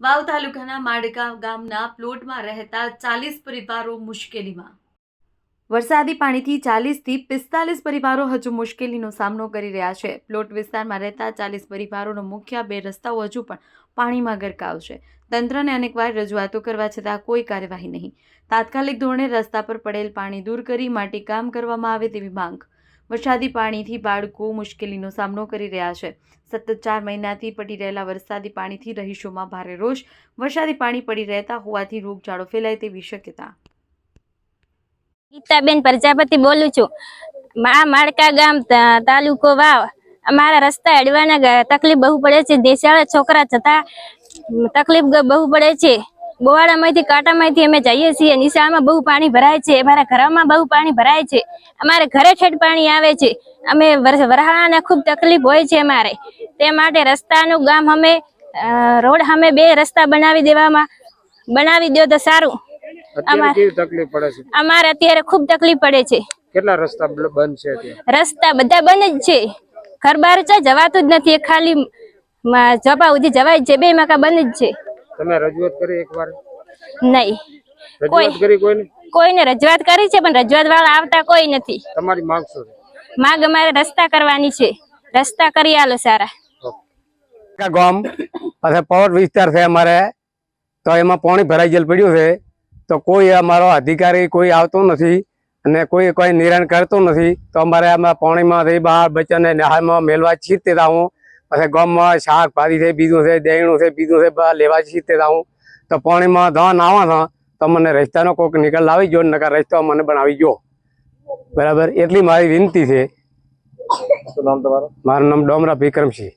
વાવ તાલુકાના માડકા ગામના પ્લોટમાં રહેતા ચાલીસ પરિવારો મુશ્કેલીમાં. વરસાદી પાણીથી ચાલીસથી પિસ્તાલીસ પરિવારો હજુ મુશ્કેલીનો સામનો કરી રહ્યા છે. પ્લોટ વિસ્તારમાં રહેતા ચાલીસ પરિવારોનો મુખ્ય બે રસ્તાઓ હજુ પણ પાણીમાં ગરકાવ છે. તંત્રને અનેકવાર રજૂઆતો કરવા છતાં કોઈ કાર્યવાહી નહીં. તાત્કાલિક ધોરણે રસ્તા પર પડેલ પાણી દૂર કરી માટીકામ કરવામાં આવે તેવી માંગ વરસાદી પાણીથી બાળકો મુશ્કેલીનો સામનો કરી રહ્યા છે. સતત ચાર મહિનાથી પડી રહેલા વરસાદી પાણીથી રહીશોમાં ભારે રોષ. વરસાદી પાણી પડી રહેતા હોવાથી રોગચાળો ફેલાય તેવી શક્યતા. ગીતાબેન પ્રજાપતિ બોલું છું. મા માળકા ગામ તાલુકો વાવ. અમારા રસ્તા અડવાના તકલીફ બહુ પડે છે. દેશાળા છોકરા જતા તકલીફ બહુ પડે છે. બોવાડામાંથી કાંટામાંથી અમે જઈએ છીએ. નિશાળમાં બહુ પાણી ભરાય છે. અમારા ઘરમાં બહુ પાણી ભરાય છે. અમારે ઘરે ઠેઠ પાણી આવે છે. અમે વરહાને ખૂબ તકલીફ હોય છે અમારે. તે માટે રસ્તાનું ગામ અમે રોડ અમે બે રસ્તા બનાવી દેવામાં બનાવી દો તો સારું. અમાર- કેવી તકલીફ પડે છે? અમારે અત્યારે ખૂબ તકલીફ પડે છે. કેટલા રસ્તા બંધ છે રસ્તા બધા બંધ જ છે. ઘર બહાર જવાતું જ નથી. ખાલી જપા સુધી જવાય છે. બે મકા બંધ જ છે. તમે રજૂઆત કરી એકવાર? નહીં. રજૂઆત કરી કોઈને? કોઈને રજૂઆત કરી છે પણ રજૂઆત વાળા આવતા કોઈ નથી. તમારી માંગ શું છે? માંગ અમારે રસ્તા કરવાની છે. રસ્તા કરી આલો સારા. ગામ પાસે પવર વિસ્તાર છે અમારે. તો એમાં પાણી ભરાઈ ગયેલ પડ્યું છે. તો કોઈ અમારો અધિકારી કોઈ આવતો નથી અને કોઈ કોઈ નિરાણ કરતો નથી. તો અમારે આમાં પાણીમાંથી બહાર બચ્ચાને નહામાં મેળવા છીતે હું. પછી ગમમાં શાકભાજી છે બીજું છે દહીણું છે બીજું છે લેવા છીતે જાઉં. તો પાણીમાં ધન આવા થા તો મને રસ્તાનો કોઈક નિકાલ લાવી ગયો નકર રસ્તો મને બનાવી ગયો. બરાબર? એટલી મારી વિનંતી છે. શું નામ તમારું? મારું નામ ડોમરા વિક્રમસિંહ.